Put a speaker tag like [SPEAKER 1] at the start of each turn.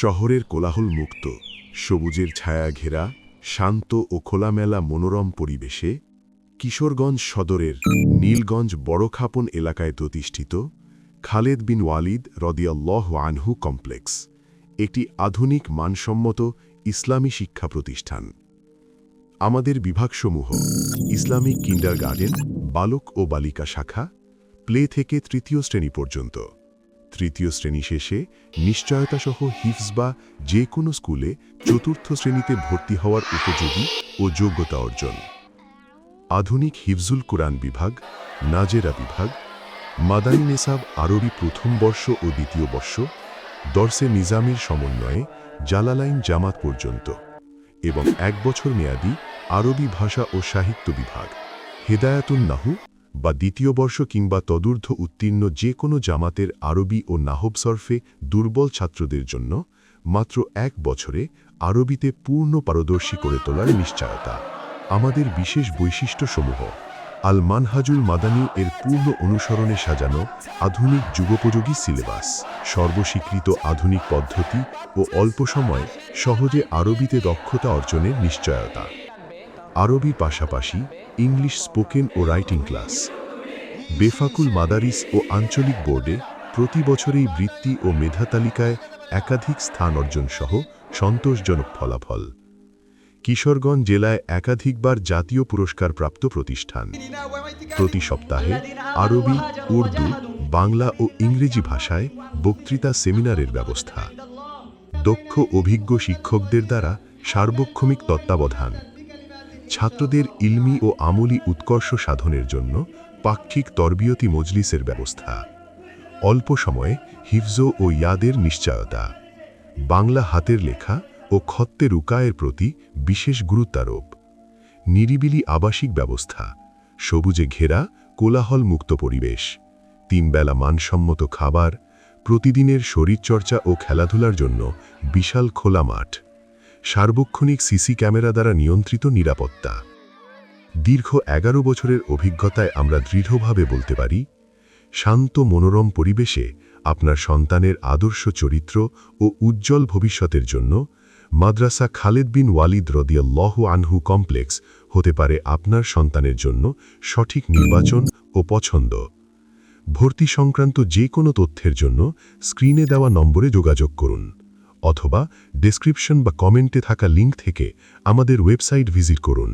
[SPEAKER 1] শহরের কোলাহল মুক্ত সবুজের ছায়া ঘেরা শান্ত ও খোলামেলা মনোরম পরিবেশে কিশোরগঞ্জ সদরের নীলগঞ্জ বড়খাপন এলাকায় প্রতিষ্ঠিত খালেদ বিন ওয়ালিদ রদিয়াল্লহ আনহু কমপ্লেক্স, একটি আধুনিক মানসম্মত ইসলামী শিক্ষা প্রতিষ্ঠান। আমাদের বিভাগসমূহ ইসলামিক কিন্ডারগার্ডেন বালক ও বালিকা শাখা, প্লে থেকে তৃতীয় শ্রেণি পর্যন্ত। তৃতীয় শ্রেণি শেষে নিশ্চয়তাসহ হিফজ বা যে কোনো স্কুলে চতুর্থ শ্রেণীতে ভর্তি হওয়ার উপযোগী ও যোগ্যতা অর্জন। আধুনিক হিফজুল কোরআন বিভাগ, নাজেরা বিভাগ, মাদানী নেসাব আরবি প্রথম বর্ষ ও দ্বিতীয় বর্ষ দর্শে নিজামের সমন্বয়ে জালালাইন জামাত পর্যন্ত এবং এক বছর মেয়াদী আরবি ভাষা ও সাহিত্য বিভাগ। হেদায়াতুন নাহু বা দ্বিতীয় বর্ষ কিংবা তদূর্ধ্ব উত্তীর্ণ যে কোনো জামাতের আরবি ও নাহব সরফে দুর্বল ছাত্রদের জন্য মাত্র এক বছরে আরবিতে পূর্ণ পারদর্শী করে তোলার নিশ্চয়তা। আমাদের বিশেষ বৈশিষ্ট্যসমূহ আল মানহাজুল মাদানী এর পূর্ণ অনুসরণে সাজানো আধুনিক যুগোপযোগী সিলেবাস, সর্বস্বীকৃত আধুনিক পদ্ধতি ও অল্প সময়ে সহজে আরবিতে দক্ষতা অর্জনের নিশ্চয়তা। আরবির পাশাপাশি ইংলিশ স্পোকেন ও রাইটিং ক্লাস। বেফাকুল মাদারিস ও আঞ্চলিক বোর্ডে প্রতি বছরেই বৃত্তি ও মেধা তালিকায় একাধিক স্থান অর্জন সহ সন্তোষজনক ফলাফল। কিশোরগঞ্জ জেলায় একাধিকবার জাতীয় পুরস্কার প্রাপ্ত প্রতিষ্ঠান। প্রতি সপ্তাহে আরবি, উর্দু, বাংলা ও ইংরেজি ভাষায় বক্তৃতা সেমিনারের ব্যবস্থা। দক্ষ অভিজ্ঞ শিক্ষকদের দ্বারা সার্বক্ষমিক তত্ত্বাবধান। ছাত্রদের ইলমি ও আমলি উৎকর্ষ সাধনের জন্য পাক্ষিক তরবিয়তি মজলিসের ব্যবস্থা। অল্প সময়ে হিফজ ও ইয়াদের নিশ্চয়তা। বাংলা হাতের লেখা ও খত্তে রুকায়ের প্রতি বিশেষ গুরুত্বারোপ। নিরিবিলি আবাসিক ব্যবস্থা, সবুজে ঘেরা কোলাহল মুক্ত পরিবেশ, তিনবেলা মানসম্মত খাবার, প্রতিদিনের শরীরচর্চা ও খেলাধুলার জন্য বিশাল খোলা মাঠ। সার্বক্ষণিক সিসি ক্যামেরা দ্বারা নিয়ন্ত্রিত নিরাপত্তা। দীর্ঘ এগারো বছরের অভিজ্ঞতায় আমরা দৃঢ়ভাবে বলতে পারি, শান্ত মনোরম পরিবেশে আপনার সন্তানের আদর্শ চরিত্র ও উজ্জ্বল ভবিষ্যতের জন্য মাদ্রাসা খালেদ বিন ওয়ালিদ রদিয়াল্লহ আনহু কমপ্লেক্স হতে পারে আপনার সন্তানের জন্য সঠিক নির্বাচন ও পছন্দ। ভর্তি সংক্রান্ত যে কোনো তথ্যের জন্য স্ক্রিনে দেওয়া নম্বরে যোগাযোগ করুন। অথবা ডেসক্রিপশন বা কমেন্টে থাকা লিঙ্ক থেকে আমাদের ওয়েবসাইট ভিজিট করুন।